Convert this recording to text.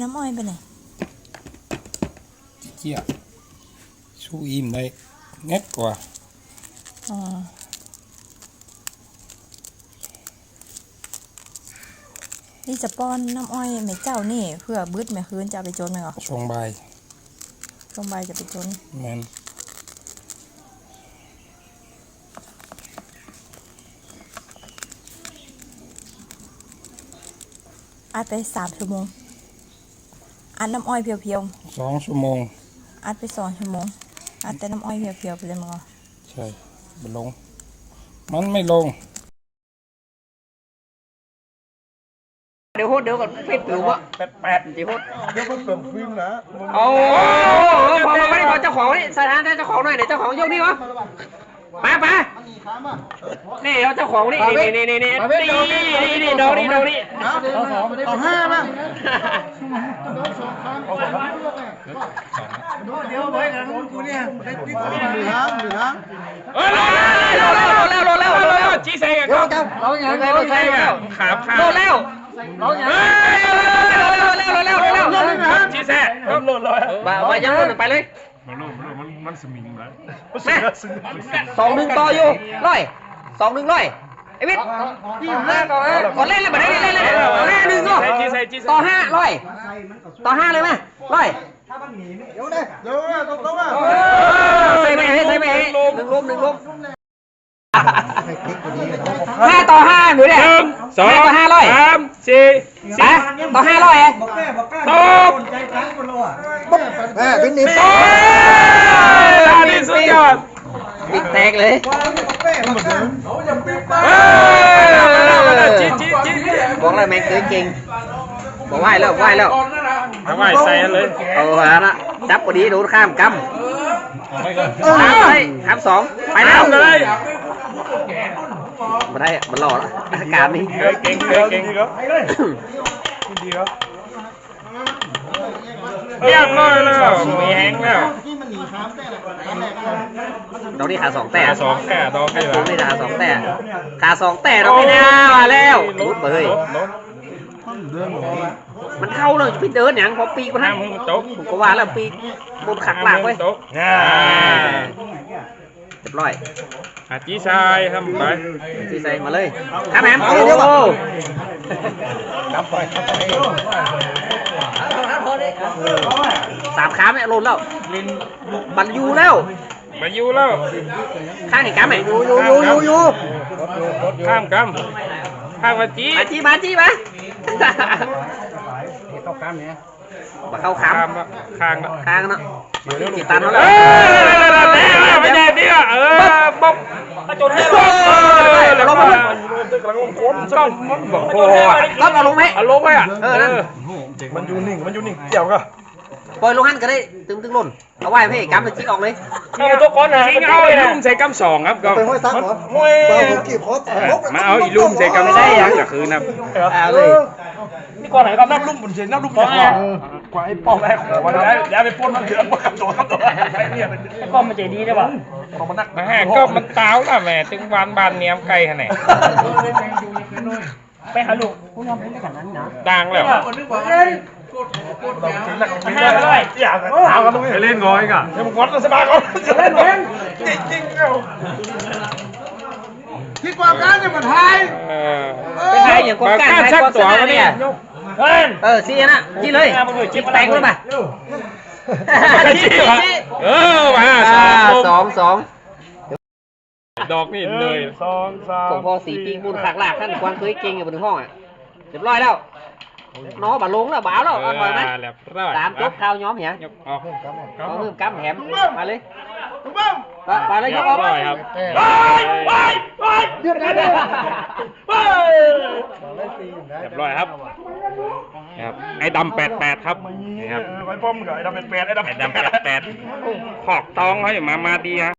น้ำอ้อยไปไหนเจี๊ยสู้อิ่มได้เน็ตกว่าอ๋อนี่จะป้อนน้ำอ้อยแม่เจ้านี่ เพื่อบึดแม่คืนจะเอาไปจนไหมเหรอช่วงบ่ายลงใบจะไปจนแมนอัดไปสามชั่วโมง อัดน้ำอ้อยเพียวสองชั่วโมง ๆ อัดไปสองชั่วโมง อัดแต่น้ำอ้อยเพียวๆไปเลยมั้งเหรอใช่มันลง มันไม่ลง เดี๋ยวโหดเดี๋ยวก่อนเฟซผิววะแปดแปดเดี๋ยวโหดเดี๋ยวมันเปิดฟิล์มนะเอาพอมาไม่ได้ขอเจ้าของนี่สถานเจ้าของหน่อยเดี๋ยวเจ้าของยกนี่วะ ปาปานี่เอาเจ้าของนี่นี่นี่นี่นี่นี่นี่ดอกนี่ดอกนี่เอาสองมาได้เอาห้ามาเดี๋ยวไว้กันกูเนี่ยได้ที่สองหนึ่งครั้งหนึ่งครั้งเออแล้วแล้วแล้วแล้วแล้วแล้วจี้ใส่กันครับเราอย่างไรเราใส่กันขาบขาแล้วเราอย่างไรเราแล้วแล้วแล้วแล้วแล้วจี้ใส่ลดลดเลยมามายังลดไปเลย มันรู้มันรู้มันมันสมิงแล้วสองหนึ่งต่ออยู่ร้อยสองหนึ่งร้อยไอ้วิทย์ห้าต่อห้ากดเล่นเลยมาได้เล่นเลยห้าหนึ่งก็ต่อห้าร้อยต่อห้าเลยไหมร้อยเดี๋ยวนะเดี๋ยวนะตรงตรงอะใส่ไปให้ใส่ไปให้หนึ่งลมหนึ่งลมห้าต่อห้าหนูเนี่ยหนึ่งสองห้าต่อห้าร้อยสาม สี่ไปต่อห้าร้อยเองตบแม่เป็นนิดโอ้ยอันนี้สุดยอดปิดแตกเลยเฮ้ยจิ๊ดจิ๊ดจิ๊ดจิ๊ดบอกเลยแม่งเคยเก่งบอกไหวแล้วไหวแล้วทำไมใส่เลยเอาหาละจับพอดีโดนข้ามกำข้ามเลยข้ามสองไปแล้วเลย มาได้มันหล่อแล้วอาการนี้เก่งเก่งเก่งเรียบร้อยแล้วมีแห้งแล้วเรานี่ขาสองแต่แต่สองแก่ดอกให้เราละนี่ขาสองแต่ขาสองแต่เราไม่น่ามาแล้วลุดเลยลดมันเข้าเลยพี่เดินอย่างพอปีกมันห้านะมือมันตกผมก็ว่าแล้วปีกบนขักหลังไว้ตกง่าเรี ยบร้อยอาจีชายทำไปที่ใส่มาเลยครับแหมโอ้สามขาไม่ลนแล้วบันยูแล้วมาอยู่แล้วข้างไหนกัมไหมยูยูยูยูยูข้ามกำข้ามมาจีมาจี้มาจี้มามาเข้าขามข้ามละข้างละข้างเนาะติดตันแล้วเอ้ยไม่ได้เนี่ยเออบ๊อบจนได้ลงแล้วก็คนจ้องมันบอกโอ้โหก็เอาลงไหมเอาลงไปอะเออนั่นมันอยู่นิ่งมันอยู่นิ่งเกี่ยวก็ปล่อยลงหันก็ได้ตึงตึงล่นเอาไว้พี่กัมเลยจิ๊กออกเลยเอาตัวก้อนนะทิ้งเอาไอ้ลุ่มใส่กำสองครับก็เป็นห้อยซักเหรอห้วยผมกีบคอสมาเอาอีลุ่มใส่กำได้ยังก็คือนะเอาเลย นี่ก่อนไหนก็น้ำลุ่มบนเส้นน้ำลุ่มเนี่ยกว่าไอ้ป้อมแรกของวันแล้วแล้วไปป้นมันเถื่อนมากับตัวกับตัวเนี่ยไอ้ป้อมมันใจดีได้ป่ะของมันนักมาฮะก็มันเต้าละแม่ถึงวานบานเนียมไก่ขนาดไปหาลูกผู้ยอมเล่นกันนั้นนะดังแล้วห้าร้อยอยากถามกันด้วยเล่นงอยกันเล่นงอนสบายก่อนจะเล่นเองจริงจริงเอ้า ที่ความการเนี่ยมันไทยเออเป็นไงอย่างกดการชักตัวมาเนี่ยเฮ้ยเออซีนะจี้เลยจิ๊กแตงเลยมาเออมาสองสองดอกนี่เลยสองสามผมพอสีปีมูลขากลากท่านกวางเคยเก่งอยู่บนห้องอะเรียบร้อยแล้วน้องบาลงแล้วบ้าแล้วเอาถอยไหมเรียบร้อยตามจบข่าวย้อมเหี้ยยกออกเอาเพิ่มกำแหมมาเลย ถูกต้องไปไปเลยเรียยกบออกร้อยครับไปไปไปเดือดกันเลยไปเรียบร้อยครับครับไอ้ดำแปดแปดครับนี่ครับไอ้ป้อมกับไอ้ดำเป็นแปดไอ้ดำไอ้ดำแปดแปดหอกตองเขาอยู่มามาดีฮะ